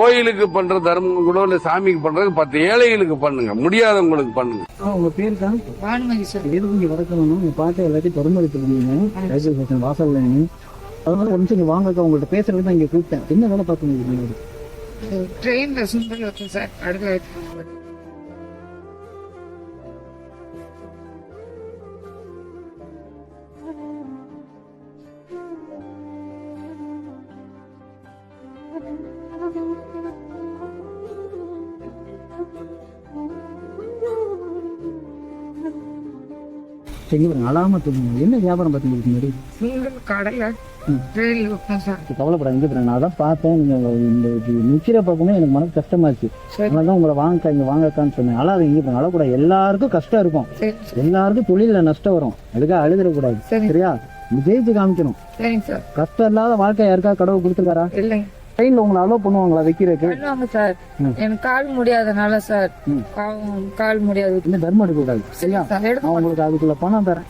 கோயிலுக்கு பண்ற தர்மம் கூட இல்ல சாமிக்கு பண்றது பத்து ஏழைகளுக்கு பண்ணுங்க. முடியாதவங்களுக்கு பண்ணுங்க. ஆ, உங்க பேர் தான்? வான்மதி சார் எதுக்கு இங்க வளர்க்கணும்னா உங்க பாட்டு எல்லாத்தையும் ரயில்வே ஸ்டேஷன் வாசல்ல. அதனால ஒரு நிமிஷம் இங்க வாங்கக்கா உங்கள்ட்ட பேசுறது தான் இங்க கூப்பிட்டேன். என்ன வேலை பார்க்கணும் ட்ரெயின்ல சுந்தர் சார் அடுத்த எங்க பாருங்க தூங்குங்க என்ன வியாபாரம் பார்த்தீங்க முன்னாடி? சுந்தர் கடையில கவலைப்படாத இங்க பாருங்க நான் அதான் பார்த்தேன். நீங்க இந்த இது நிக்கிற பார்க்கும்போது எனக்கு மனசு கஷ்டமாச்சு. அதனால தான் உங்களை வாங்கக்கா இங்க வாங்கக்கான்னு சொன்னேன். அழாத இங்க பாருங்க அழக்கூடாது. எல்லாருக்கும் கஷ்டம் இருக்கும். எல்லாருக்கும் தொழில நஷ்டம் வரும். அதுக்காக அழுதுடக்கூடாது சரி. சரியா? ஜெயிச்சு காமிக்கணும். கஷ்டம் இல்லாத வாழ்க்கை யாருக்கா கடவுள் கொடுத்துருக்காரா? இல்லைங்க. ட்ரெயின்ல உங்களை அலோவ் பண்ணுவாங்களா வைக்கிறதுக்கு? பண்ணுவாங்க சார். எனக்கு கால் முடியாதனால சார். பாவம் கால் முடியாது. இன்னும் தர்மம் எடுக்க கூடாது சரியா? சார் நான் உங்களுக்கு அதுக்குள்ள பணம் தரேன்.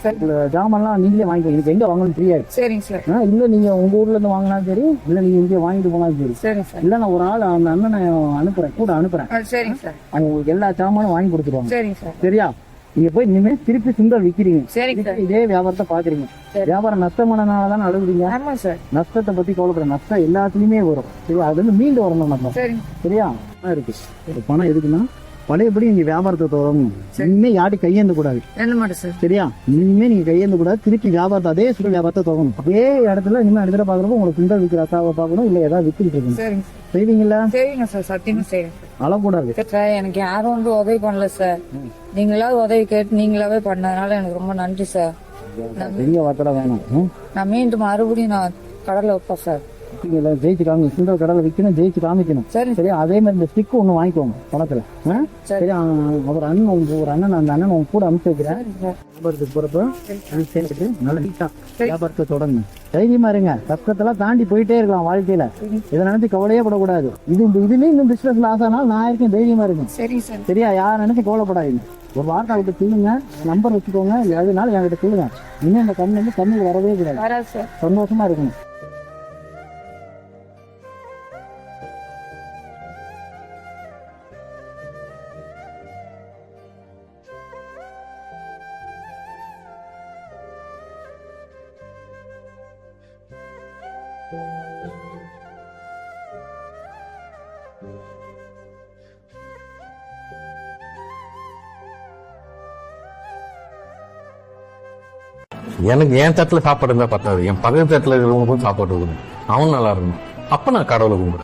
ஜாமான்லாம் நீங்களே வாங்கிக்கோ எனக்கு எங்க வாங்கணும் தெரியாது. சரிங்க சார். இல்ல நீங்க உங்க ஊர்ல இருந்து வாங்கினாலும் சரி இல்ல நீங்க இங்கே வாங்கிட்டு போனாலும் சரி. சரிங்க சார். இல்ல நான் ஒரு ஆள் அந்த அண்ணனை அனுப்புறேன் கூட அனுப்புறேன். சரிங்க சார். அவங்க உங்களுக்கு எல்லா சாமானும் வாங்கி கொடுத்துருவாங்க. சரிங்க சார். சரியா? நீங்க போய் இனிமே திருப்பி சுந்தர் விக்கிறீங்க. சரிங்க சார். இதே வியாபாரத்தை பாக்குறீங்க. வியாபாரம் நஷ்டமானனால தான் அழுகுறீங்க? ஆமா சார். நஷ்டத்தை பத்தி கவலைப்பட நஷ்டம் எல்லாத்துலயுமே வரும். சரியா அது வந்து மீண்டு வரணும் நம்ம. சரியா? இருக்கு. பணம் எதுக்குன்னா பழையபடி நீங்க வியாபாரத்தை தொடரணும் இனிமே யார்ட்டும் கையேந்த கூடாது. சரியா? இனிமே நீங்க கையேந்த கூடாது. திருப்பி வியாபாரத்தை அதே சுடு வியாபாரத்தை தொடரணும் அதே இடத்துல இனிமே அடுத்த பாக்குறப்ப உங்களுக்கு சுண்டல் விற்கிற அக்காவை பார்க்கணும். இல்ல ஏதாவது வித்துக்கிட்டு இருக்கணும். செய்வீங்களா? சரிங்க சார் சத்தியமா செய்யறேன் அழக்கூடாது. சார் எனக்கு யாரும் வந்து உதவி பண்ணல சார் நீங்களாவது உதவி கேட்டு நீங்களாவே பண்ணதுனால எனக்கு ரொம்ப நன்றி சார் பெரிய வார்த்தை வேணும்? நான் மீண்டும் மறுபடியும் நான் கடல்ல வைப்பேன் சார் நீங்க ஜெயிச்சு காமி சுண்டல் கடலை விற்கணும் ஜெயிச்சு காமிக்கணும். சரி. சரியா அதே மாதிரி இந்த ஸ்டிக் ஒண்ணு வாங்கிக்கோங்க பணத்துல? சரி. அவர் அண்ணன் உங்க ஒரு அண்ணன் அந்த அண்ணன் உங்க கூட அனுப்பிச்சு வைக்கிறேன். சார் வியாபாரத்துக்கு போறப்ப அது சேர்ந்துட்டு நல்ல நீட்டா வியாபாரத்தை தொடங்க. தைரியமா இருங்க. கஷ்டத்தெல்லாம் தாண்டி போயிட்டே இருக்கலாம் வாழ்க்கையில. இதை நினைச்சு கவலையே படக்கூடாது. இது இந்த இதுலயும் இந்த பிசினஸ் லாஸ் ஆனாலும் நான் இருக்கேன் தைரியமா இருக்கும் சார் சரியா? யார் நினைச்சு கவலைப்படாதீங்க. ஒரு வார்த்தை அவர்கிட்ட சொல்லுங்க நம்பர் வச்சுக்கோங்க எதுனாலும் என்கிட்ட சொல்லுங்க. இன்னும் இந்த கண்ணு வந்து கண்ணுக்கு வரவே கூடாது. சார். சந்தோஷமா இருக்கணும். எனக்கு என் தட்டில் சாப்பாடு இருந்தா பத்தாது. என் பக்கத்து தட்டில் இருக்கிறவங்களுக்கும் சாப்பாடு இருக்கணும் அவன் நல்லா இருக்கணும். அப்ப நான் கடவுளை கும்பிடுறேன்.